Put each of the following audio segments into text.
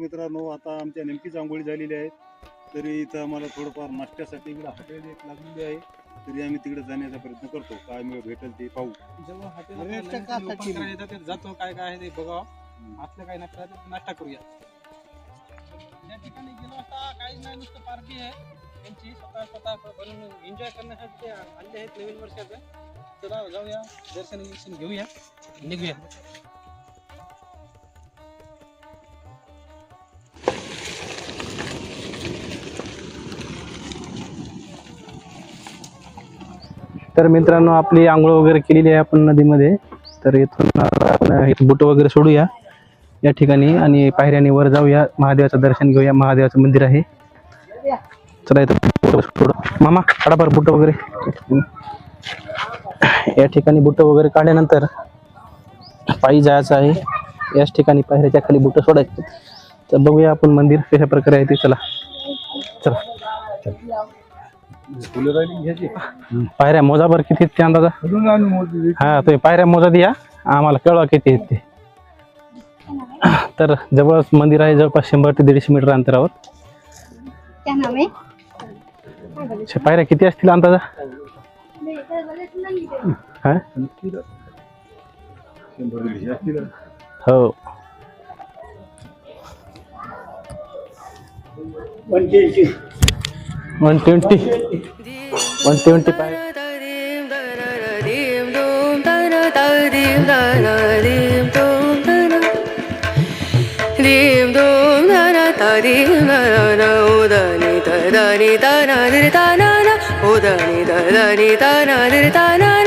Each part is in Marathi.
मित्रांनो आता आमच्या नेमकीच आंघोळी झालेली आहे. तरी इथं आम्हाला थोडंफार नाश्त्यासाठी इकडे हॉटेल एक लागलेली आहे. तरी आम्ही तिकडे जाण्याचा प्रयत्न करतो. काय मिळ भेटेल ते पाहू. जेव्हा हॉटेल येतात, ते जातो काय काय आहे ते बघावं. असलं काही नाश्ता नाश्ता करूया. या ठिकाणी गेलो असता काहीच नाही नुसतं पार्टी आहे. त्यांची स्वतः स्वतः बनवून एन्जॉय करण्यासाठी ते आले आहेत नवीन वर्षाचं. चला जाऊया दर्शन घेऊया. निघूया. तर मित्रांनो आपली आंघोळ वगैरे केलेली आहे आपण नदीमध्ये. तर इथून आपण वगैरे सोडूया या ठिकाणी आणि पायऱ्याने वर जाऊया. महादेवाचं दर्शन घेऊया. महादेवाचं मंदिर आहे. चला इथं मामा काढा बुट वगैरे. या ठिकाणी बुट वगैरे काढल्यानंतर पायी जायचं आहे. याच ठिकाणी पायऱ्याच्या खाली बुट सोडायचे. तर बघूया आपण मंदिर कशा प्रकारे आहे ते. चला. चला. फुलं राहिली घ्यायची पायऱ्या मोजाबर किती आहेत ते अंदाजा? हा तुम्ही पायऱ्या मोजा द्या. आम्हाला कळवा किती आहेत ते. तर जवळ मंदिर आहे जवळपास शंभर ते दीडशे मीटर अंतरावर. क्या नाम है अच्छा, पायऱ्या किती असतील अंदाजा? हा? शंभर दीडशे असतील. हो. One one twenty one twenty five ಉದನಿ ತನಿ ತನ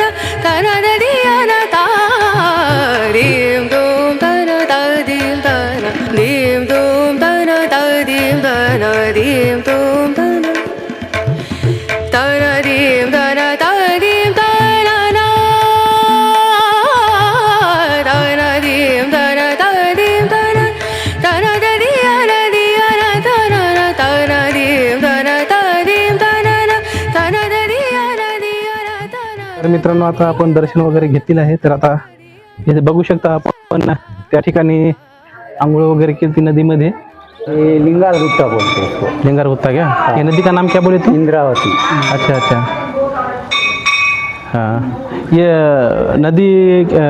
तर मित्रांनो आता आपण दर्शन वगैरे घेतलेलं आहे. तर आता इथे बघू शकता आपण त्या ठिकाणी आंघोळ वगैरे केली ती नदीमध्ये. ये लिंगाल गुप्ता बोलते हैं इसको लिंगार होता क्या ये नदी का नाम क्या बोले तुम इंद्रावती. अच्छा अच्छा. हाँ. ये नदी अ,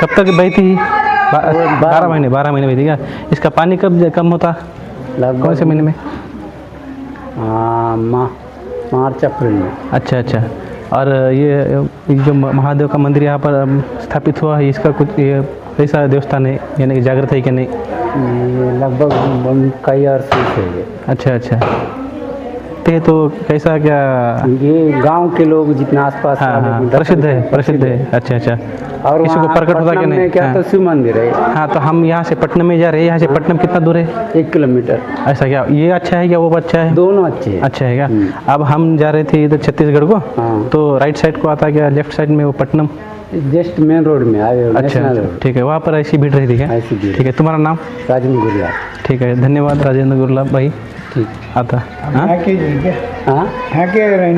कब तक बहती है बा- बारह महीने बारह महीने बहती क्या? इसका पानी कब कम होता? कौन से महीने में? मा, मार्च अप्रैल में। अच्छा अच्छा. और ये जो महादेव का मंदिर यहाँ पर स्थापित हुआ है इसका कुछ ये कैसा देवस्थान है यानी कि जागृत है कि नहीं? ये लगभग कई और से अच्छा अच्छा। ते तो कैसा क्या? ये गाँव के लोग जितना आसपास हाँ हाँ प्रसिद्ध है। प्रसिद्ध है। अच्छा अच्छा। और किसी को प्रकट होता कि नहीं? क्या हाँ। तो शिव मंदिर है हाँ तो हम यहाँ से पटना में जा रहे हैं। यहाँ से पटना कितना दूर है? एक किलोमीटर। ऐसा क्या? ये अच्छा है क्या? वो अच्छा है? दोनों अच्छे हैं। अच्छा है क्या? अब हम जा रहे थे इधर छत्तीसगढ़ को हाँ। तो राइट साइड को आता क्या? लेफ़्ट साइड में वो पटनम? जस्ट मेन रोड में आए अच्छा नेशनल अच्छा, ठीक है वहाँ पर ऐसी भीड़ रही थी क्या? ठीक है तुम्हारा नाम? राजेंद्र गुरिया ठीक है धन्यवाद राजेंद्र गुरला भाई। ठीक। आता हाँ।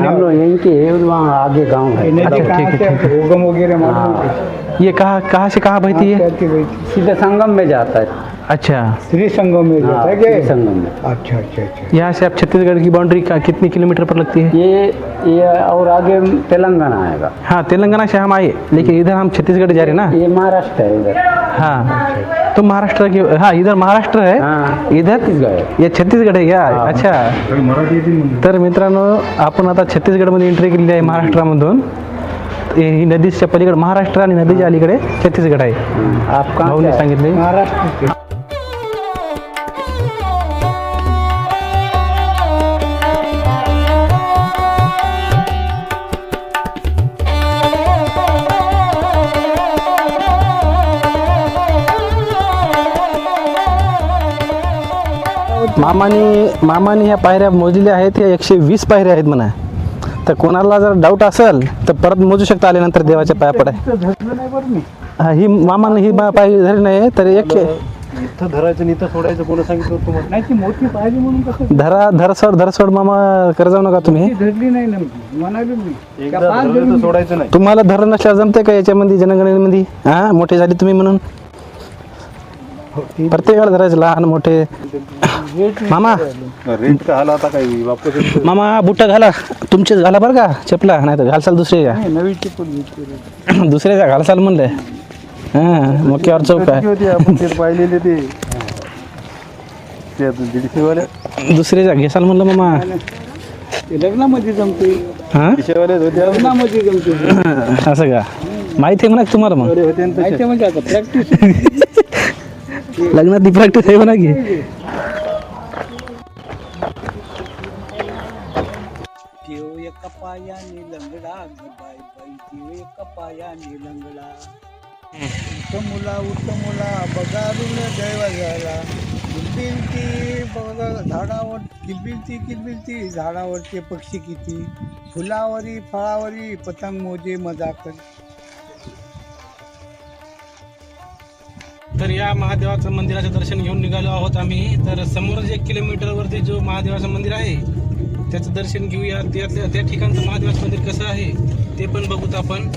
हम लोग यहीं के हैं, वहाँ आगे गांव है। अच्छा, ठीक है ठीक है। हाँ, ये कहाँ कहाँ से कहाँ बहती है सीधे संगम में जाता है। अच्छा। श्री संगम में हाँ, जाता है श्री क्या? संगम में अच्छा अच्छा अच्छा। यहाँ से आप छत्तीसगढ़ की बाउंड्री का कितनी किलोमीटर पर लगती है? ये ये और आगे तेलंगाना आएगा। हाँ तेलंगाना से हम आए लेकिन इधर हम छत्तीसगढ़ जा रहे हैं ना? ये महाराष्ट्र है इधर। हाँ तो महाराष्ट्र की हाँ इधर महाराष्ट्र है? हाँ। इधर? छत्तीसगढ़ ये छत्तीसगड आहे क्या? हा. अच्छा. तर मित्रांनो आपण आता छत्तीसगडमध्ये एंट्री केलेली आहे महाराष्ट्रामधून. हे- ही नदीच्या पलीकडे महाराष्ट्र आणि नदीच्या अलीकडे छत्तीसगड आहे. आप कहाँ भाऊने से आए? सांगितले. महाराष्ट्र से. मामाने मामाने ह्या पायऱ्या मोजलेल्या आहेत या एकशे वीस पायऱ्या आहेत म्हणा. तर कोणाला जर डाऊट असेल तर परत मोजू शकता आल्यानंतर देवाच्या पाया पडाय. धरलं नाही बरं मी. हा, ही मामाने ही बा- पाय धरली नाही तर एक इथं धरायचं इथं सोडायचं कोणी सांगितलं तुम्हाला? नाही ती मोठी पाहिली म्हणून कसं धरा धरसोड धरसोड मामा कर जाऊ नका तुम्ही. ती धरली नाही ना म्हणाले मी. एकदा का पाच धरलं तर धरून- सोडायचं नाही. तुम्हाला धरण नसल्यावर जमते का याच्यामध्ये जनगणनेमध्ये? हा मोठे झाले तुम्ही म्हणून. प्रत्येकाला धरायचं लहान मोठे. मामा. रेंट का आला आता काही? वापस येतो. मामा बुट्टा घाला. तुमचेच घाला बरं का चपला. नाही तर घालसाल दुसरे नाही, नवी घेतली दुसऱ्याच्या घालसाल म्हणले हां मक्यावर चौक आहे. होते आपण ते पाहिलेले ते? दीडशेवाले. दुसऱ्याच्या घेसाल म्हणलं मामा. ते लग्नामध्ये जमते हां? लग्नामध्ये जमते असं का? माहिती आहे म्हणा तुम्हाला मग. होते. म्हणजे आता प्रॅक्टिस लग्नात ती प्रॅक्टिस आहे म्हणा की. देव एका पायाने लंगडा ग बाई बाई देव एका पायाने लंगडा. उत्तमुला उत्तमुला बघारून दैव झाला किलबिलती बघा झाडावर किलबिलती किलबिलती झाडावरचे पक्षी किती? फुलावरी फळावरी पतंग मोजे मजा कर. तर या महादेवाचं मंदिराचं दर्शन घेऊन निघालो आहोत आम्ही. तर समोरच एक किलोमीटरवरती जो महादेवाचं मंदिर आहे त्याचं दर्शन घेऊया. त्यातल्या त्या ठिकाणचं महादेवाचं मंदिर कसं आहे ते पण बघूत आपण.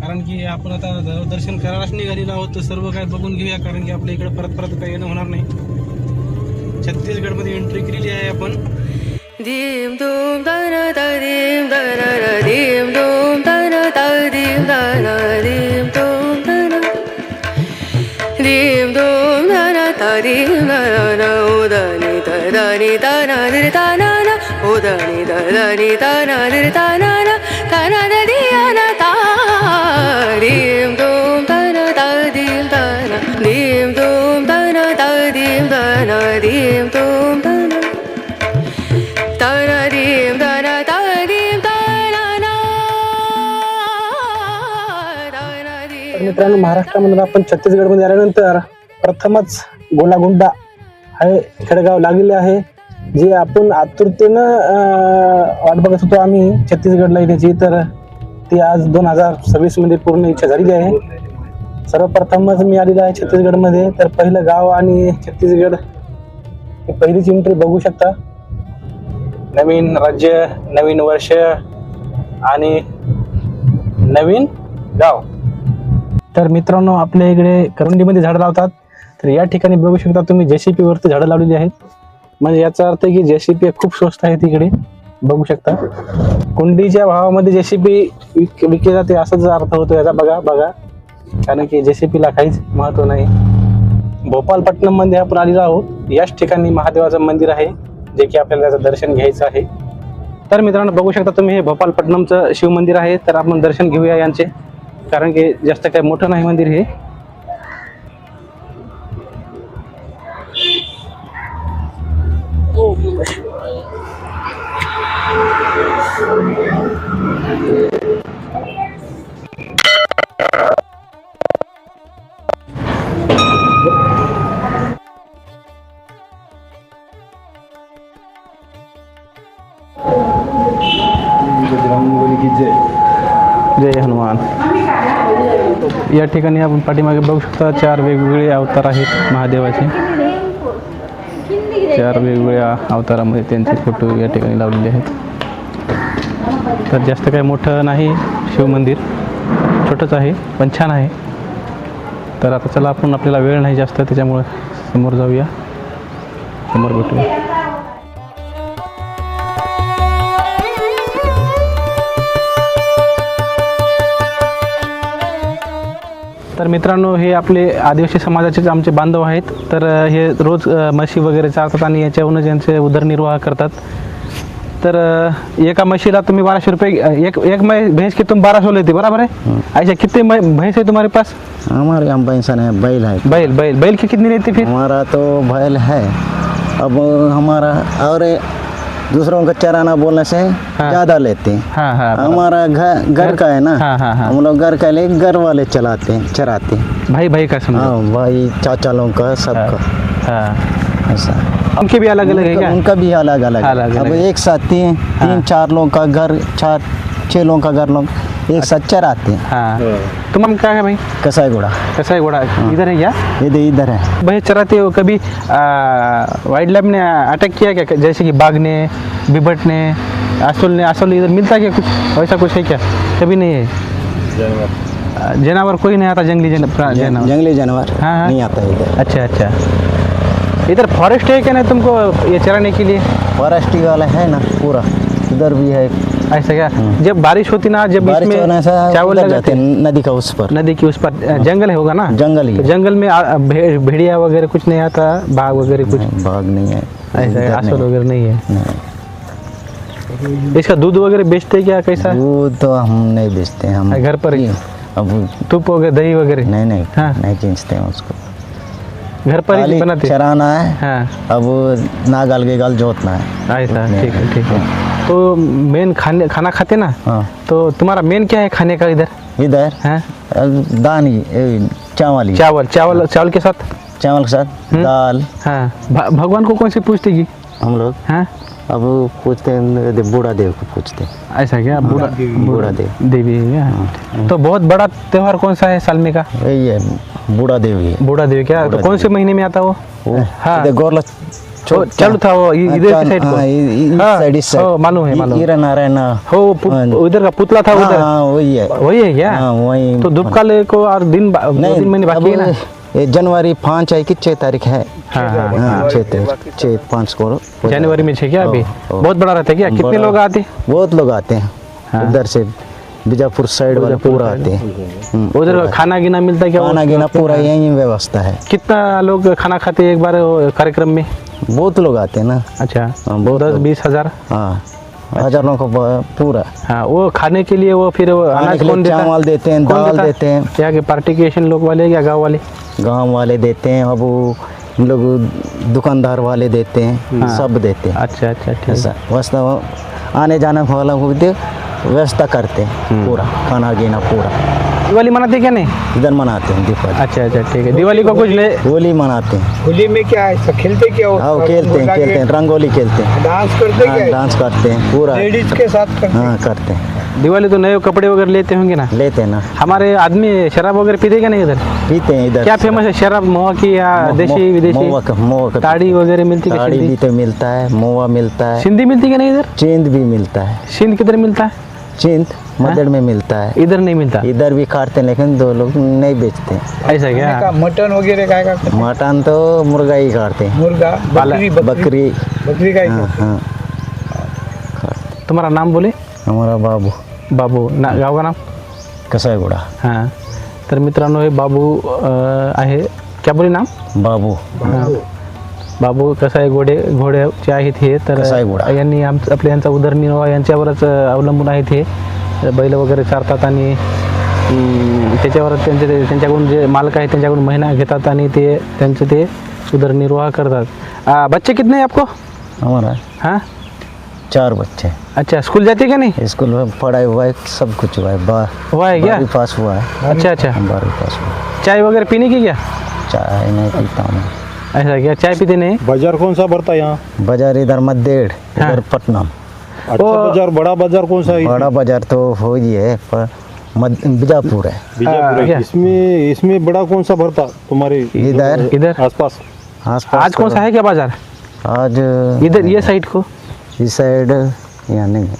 कारण की आपण आता दर्शन करायलाच निघालेलो आहोत. तर सर्व काय बघून घेऊया कारण की आपल्या इकडे परत परत काही येणं होणार नाही. छत्तीसगडमध्ये एंट्री केलेली आहे आपण. धीम dum दर दीम दर dim da दर दीम दर धीम da dim dum da na da dim da na na o da ni da da ni da na di da na na o da ni da da ni da na di da na मित्रांनो महाराष्ट्रामध्ये आपण छत्तीसगडमध्ये आल्यानंतर प्रथमच गोलागुंडा हे खेडगाव लागलेले आहे. जे आपण आतुरतेनं वाट बघत होतो आम्ही छत्तीसगडला येण्याची. तर ती आज दोन हजार सव्वीसमध्ये पूर्ण इच्छा झालेली आहे. सर्वप्रथमच मी आलेलो आहे छत्तीसगडमध्ये. तर पहिलं गाव आणि छत्तीसगड ही पहिलीच एंट्री बघू शकता. नवीन राज्य नवीन वर्ष आणि नवीन गाव. तर मित्रांनो आपल्या इकडे करंडीमध्ये झाडं लावतात. तर या ठिकाणी बघू शकता तुम्ही जेसीपी वरती झाडं लावलेली आहेत. म्हणजे याचा अर्थ की जेसीपी खूप स्वस्त आहे तिकडे बघू शकता. कुंडीच्या भावामध्ये जेसीपी विक विकले जाते असाच अर्थ होतो याचा. बघा बघा. कारण की जेसीपीला काहीच महत्त्व नाही. भोपालपट्टणममध्ये आपण आलेलो आहोत. याच ठिकाणी महादेवाचं मंदिर आहे जे की आपल्याला त्याचं दर्शन घ्यायचं आहे. तर मित्रांनो बघू शकता तुम्ही हे भोपालपट्टणमचं शिव मंदिर आहे. तर आपण दर्शन घेऊया यांचे. कारण की जास्त काही मोठं नाही मंदिर हे. जय हनुमान. या ठिकाणी आपण पाठीमागे बघू शकता चार वेगवेगळे अवतार आहेत महादेवाचे. चार वेगवेगळ्या अवतारामध्ये त्यांचे फोटो या ठिकाणी लावलेले आहेत. तर जास्त काही मोठं नाही शिवमंदिर. छोटंच आहे पण छान आहे. तर आता चला आपण आपल्याला वेळ नाही जास्त त्याच्यामुळे समोर जाऊया. समोर भेटूया. तर मित्रांनो हे आपले आदिवासी समाजाचेच आमचे बांधव आहेत तर हे रोज म्हशी वगैरे चालतात आणि याच्यावरूनच यांचे उदरनिर्वाह करतात. तर एका म्हशीला तुम्ही बाराशे रुपये एक एक मै भैंस की तुम बारह सौ लेते बराबर है. ऐसा कितने मै- भैंस है तुम्हारे पास? हमारे यहाँ भैंसन है बैल है। बैल बैल बैल की कितनी लेती फिर? हमारा तो बैल है। अब हमारा और दूसरों का चराना बोलने से हाँ। ज़्यादा लेते हैं। हाँ हाँ हमारा घर घर का है ना? हाँ, हाँ, हाँ। हम लोग घर का ले घर वाले चलाते हैं चराते हैं। भाई भाई का समझो हाँ भाई चाचा लोगों का सबका। हाँ ऐसा। उनके भी अलग अलग है उनका, क्या? उनका भी अलग अलग है। अब एक साथ तीन तीन चार लोगों का घर चार छह लोगों का घर लोग। एक साथ चराते हैं। हाँ। तुम क्या है भाई? कसाई घोड़ा। कैसा है घोड़ा इधर है क्या? इधर इधर है। भैंस चराते हो कभी वाइल्ड लाइफ ने अटैक किया क्या? जैसे कि बाघ ने बिबट ने आसुल ने आसुल इधर मिलता क्या कुछ? वैसा कुछ है क्या? कभी नहीं है? जानवर। कोई नहीं आता जंगली जानवर। जंगली जानवर हाँ, हाँ। नहीं आता इधर। अच्छा अच्छा। इधर फॉरेस्ट है क्या नहीं तुमको ये चराने के लिए? फॉरेस्ट वाला है ना पूरा। उधर भी है। ऐसा क्या? जब बारिश होती ना जब बारिश इसमें चावल लगाते जाते नदी का उस पर। नदी के उस पर जंगल है होगा ना? जंगल ही तो जंगल में भेड़िया वगैरह कुछ नहीं आता बाघ वगैरह कुछ? भाग नहीं है। ऐसा है। वगैरह नहीं है? इसका दूध वगैरह बेचते क्या कैसा? दूध तो हम नहीं बेचते हम घर पर ही? अब तुप वगैरह दही वगैरह? नहीं नहीं हाँ। नहीं खींचते हैं उसको। घर पर ही बनाते चराना है हाँ। अब ना गाल के गाल जोतना है। ऐसा ठीक है। ठीक है। तो मेन खाने खाना खाते ना? हाँ। तो तुम्हारा मेन क्या है खाने का इधर? इधर? हाँ। अब ए, चावल ही। चावल चावल चावल के साथ? चावल के साथ दाल। हाँ। भ- भगवान को कौन सी पूछते की? हम लोग? हाँ। अब पूछते हैं दे- बूढ़ा देव को पूछते हैं। ऐसा क्या? बूढ़ा बूढ़ा देव। देवी। है। क्या तो बहुत बड़ा त्योहार कौन सा है साल में का? यही है बूढ़ा देवी। है। बूढ़ा देवी क्या? तो बूढ़ा कौन से महीने में आता वो? वो हाँ। गोरला चालू था वो इधर की साइड को साइड हाँ, मालूम है, मालूम। नारायण हो। उधर का पुतला था उधर हाँ, वही है वही है क्या हाँ वही तो धूपकाल को और दिन बा- दो तीन महीने बाकी है ना जनवरी पाँच है कि छः तारीख है हाँ हाँ हाँ छः पाँच को जनवरी में छे क्या अभी। बहुत बड़ा रहता है क्या कितने लोग आते बहुत लोग आते हैं हाँ। उधर से बीजापुर साइड वाले पूरा आते हैं। हम्म, उधर खाना गिना मिलता है क्या? खाना गिना पूरा यही व्यवस्था है। कितना लोग खाना खाते हैं एक बार कार्यक्रम में? बहुत लोग आते हैं ना। अच्छा। हाँ, बहुत दस बीस हज़ार? हाँ। हज़ारों को पूरा। हाँ वो खाने के लिए वो फिर वो अनाज के कौन देता? चावल देते हैं दाल देता? हैं। यहाँ के पार्टिकेशन लोग वाले या गाँव वाले? गाँव वाले देते हैं अब हम लोग दुकानदार वाले देते हैं सब देते हैं। अच्छा अच्छा ठीक ऐसा। व्यवस्था आने जाने वाला को व्यवस्था करते हैं पूरा खाना गीना पूरा। दिवाली मनाते क्या नहीं? इधर मनाते हैं दीपावली। अच्छा अच्छा ठीक है। दिवाली को कुछ ले होली मनाते हैं। होली में क्या है? खेलते क्या हो? हाँ खेलते हैं खेलते हैं रंगोली खेलते हैं। डांस करते हाँ, क्या? डांस करते हैं पूरा। लेडीज़ के साथ हाँ। करते हैं। दिवाली तो नए कपड़े वगैरह लेते होंगे ना? लेते हैं ना। हमारे आदमी शराब वगैरह पीते क्या नहीं इधर? पीते हैं इधर। क्या फ़ेमस है? शराब महुआ की या देशी विदेशी? मोवा का मोवा का ताड़ी वगैरह मिलती है ताड़ी भी तो मिलता है मोवा मिलता है। सिंधी मिलती है क्या नहीं इधर? चींद भी मिलता है। सिंध किधर मिलता है? चींद मदड़ में मिलता है। इधर नहीं मिलता? इधर भी काटते लेकिन दो लोग नहीं बेचते। ऐसा क्या? मटन वगैरह का मटन तो मुर्गा ही काटते मुर्गा बकरी बकरी। बकरी। बकरी काय हाँ हाँ तुम्हारा नाम बोले? हमारा बाबू। बाबू ना गाव का नाम? कसाईगुडा। हाँ। तर मित्रांनो हे बाबू आहे. क्या बोले नाम? बाबू। हाँ. बाबू कसाई घोडे घोड्याचे आहेत हे तर कसाई घोडा. यांनी आम आपल्या यांचा उदरनिर्वाह यांच्यावरच अं, अवलंबून आहेत हे. बैल वगैरे चारतात आणि अं, त्याच्यावर त्यांचे ते- त्यांच्याकडून जे मालक आहेत त्यांच्याकडून महिना घेतात आणि ते त्यांचे ते उदरनिर्वाह करतात. आ, बच्चे कितने हैं आपको? हमारा हाँ? चार बच्चे. अच्छा स्कूल जाते क्या नहीं? स्कूल में पढ़ाई हुआ है सब कुछ हुआ है। बा- हुआ है क्या? बारहवीं पास हुआ है। अच्छा अच्छा। बारहवीं पास हुआ। चाय वगैरह पीने की क्या? चाय नहीं पीता हूँ। ऐसा क्या? चाय पीते नहीं? बाज़ार कौन सा भरता है यहाँ? बाज़ार इधर मद्देड़ हाँ। इधर पटना। अच्छा बाज़ार बड़ा बाज़ार कौन सा है? बड़ा बाज़ार तो हो ही है पर बीजापुर है। बीजापुर इसमें इसमें बड़ा कौन सा भरता तुम्हारे इधर। इधर। आसपास? आस आज कौन सा है क्या बाज़ार? आज इधर ये साइड को? इस साइड यहाँ नहीं है।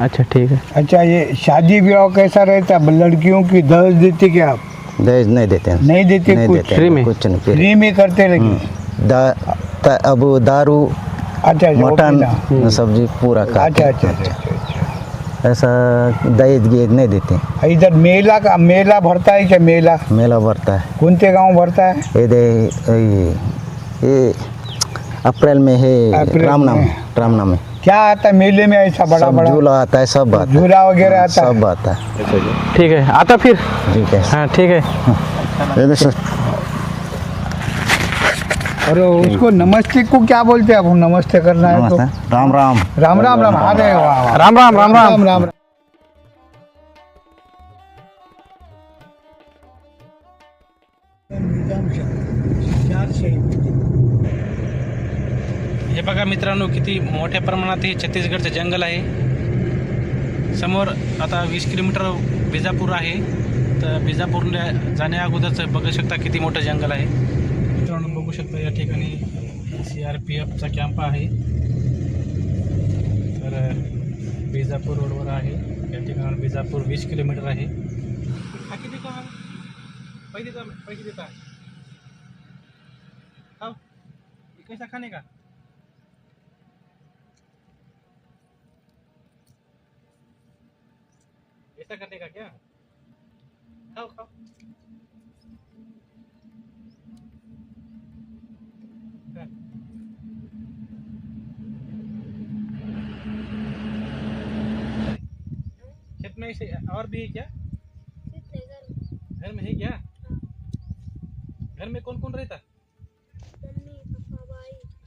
अच्छा ठीक है। अच्छा ये शादी ब्याह कैसा रहता है? लड़कियों की दहेज देते क्या आप? दहेज नहीं देते नहीं देते नहीं कुछ? देते फ्री में? कुछ नहीं फ्री। फ्री में करते लेकिन? दा, अब दारू अच्छा अच्छा मटन सब्ज़ी पूरा अच्छा खाते अच्छा अच्छा अच्छा ऐसा दहेज गेज नहीं देते। अच्छा। इधर मेला का मेला भरता है क्या मेला? मेला भरता है। कौनते गाँव भरता है? ये दे ये, अप्रैल में है रामनाम रामनाम में। क्या आता है मेले में ऐसा बड़ा सब बड़ा? झूला आता है सब आता झूला वगैरह आता है? सब आता है। ठीक है आता फिर? ठीक है। हाँ ठीक है। और उसको नमस्ते को क्या बोलते हैं? अब नमस्ते करना है तो नमस्ते। राम राम। राम राम राम। अरे वाह वाह। राम राम राम राम। राम राम हे बघा मित्रांनो किती मोठ्या प्रमाणात हे छत्तीसगडचं जंगल आहे. समोर आता वीस किलोमीटर बिजापूर आहे. तर बिजापूरला जाण्या अगोदरच बघू शकता किती मोठं जंगल आहे. शकता या ठिकाणी सी आर पी एफचा कॅम्प आहे. तर, बिजापूर रोडवर आहे. या ठिकाणी बिजापूर वीस किलोमीटर खाओ कैसा खाने का? ऐसा करने का? क्या खाओ खाओ में से और भी है क्या? घर में है क्या? घर में कौन कौन रहता?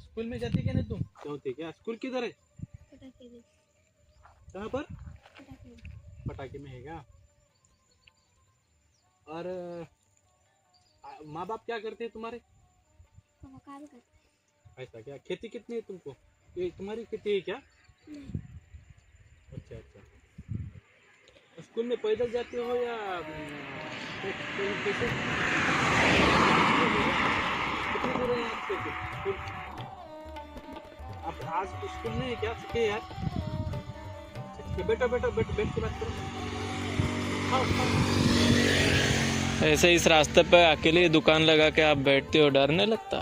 स्कूल में जाती क्या नहीं तुम? क्या होती क्या स्कूल किधर है? कहाँ पर? पटाखे में है क्या? और माँ बाप क्या करते हैं तुम्हारे? ऐसा क्या? खेती कितनी है तुमको? ये तुम्हारी खेती है क्या? अच्छा अच्छा। स्कूल में पैदल जाते हो या कैसे? कितनी दूर है स्कूल? आप आज स्कूल नहीं क्या? सीखे यार। बैठो बैठो बैठ बैठ के बात करो। खाओ खाओ ऐसे इस रास्ते पे अकेले दुकान लगा के आप बैठते हो डर नहीं लगता?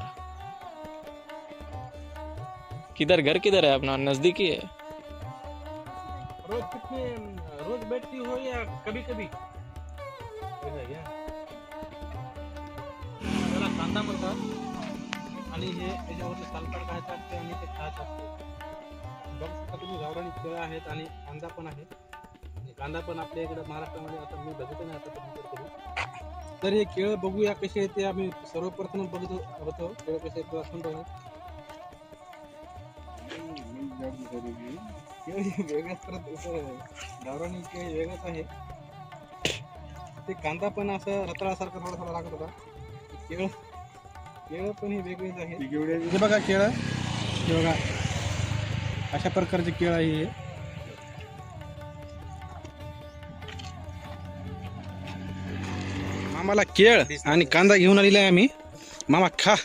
किधर घर किधर है अपना? नजदीकी है रोज कितने बैठती हो या कभी कभी त्याला कांदा म्हणतात आणि हे याच्यावरले सालपाट खायचं असते आणि ते खात असते. बघू शकता तुम्ही गावरानी केळं आहेत आणि कांदा पण आहे. कांदा पण आपल्या इकडे महाराष्ट्रामध्ये आता मी बघितलं नाही आता तुम्ही तर हे केळं बघूया कसे आहेत ते आम्ही सर्वप्रथम बघत होतो केळं कसे आहेत ते दाखवून हे वेगळंच असं गावरानी केळी वेगळंच आहे. ते कांदा पण असं रताळासारखा थोडा थोडा लागत होता. केळं केळं पण हे वेगळेच आहे? हे बघा केळं. हे बघा. अशा प्रकारचे केळं आहे हे. मामाला केळ आणि कांदा घेऊन आलेला आहे आम्ही. मामा खा.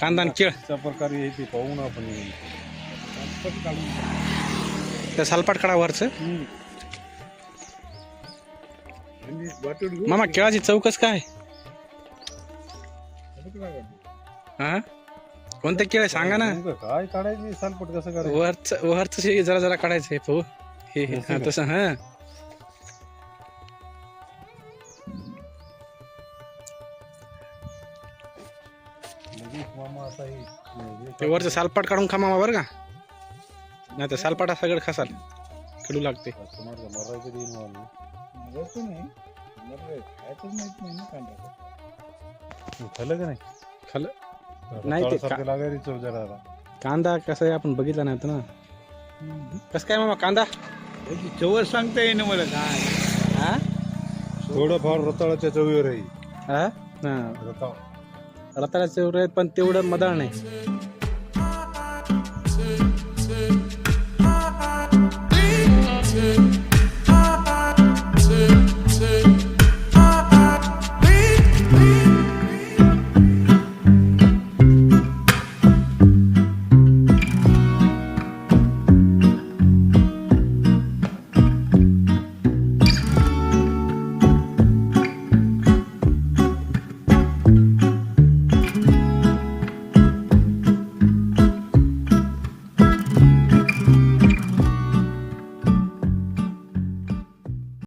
कांदा आणि केळ. कशा प्रकारे ते पाहू ना आपण त्या सालपाट काढा वरचं आणि वाटून घेऊ मामा केळाची चौकस काय? हा? कोणते केळ? सांगा ना. काय काढायची सालपट कसं करायचं वरच वरच जरा जरा काढायचं आहे भाऊ हे हे हा? तसं हा. हे- हे वरचं सालपाट काढून खा मामा बरं का? नाही तर सालपाटा सगळं खासाल. कडू लागते. कस्टमरचं मरायचं देईन मला खाल्लं का नाही? खाल्लं. नाही ते तळसारखं लागायची चव जरा आता. कांदा कसं आहे आपण बघितला नाही होतं ना. कसं काय मामा कांदा? चवर सांगता येईन मला काय. हा? थोडंफार रताळाच्या चवीवर आहे. हा? रताळ. रताळ्याचे आहेत पण तेवढं मदाळ नाही.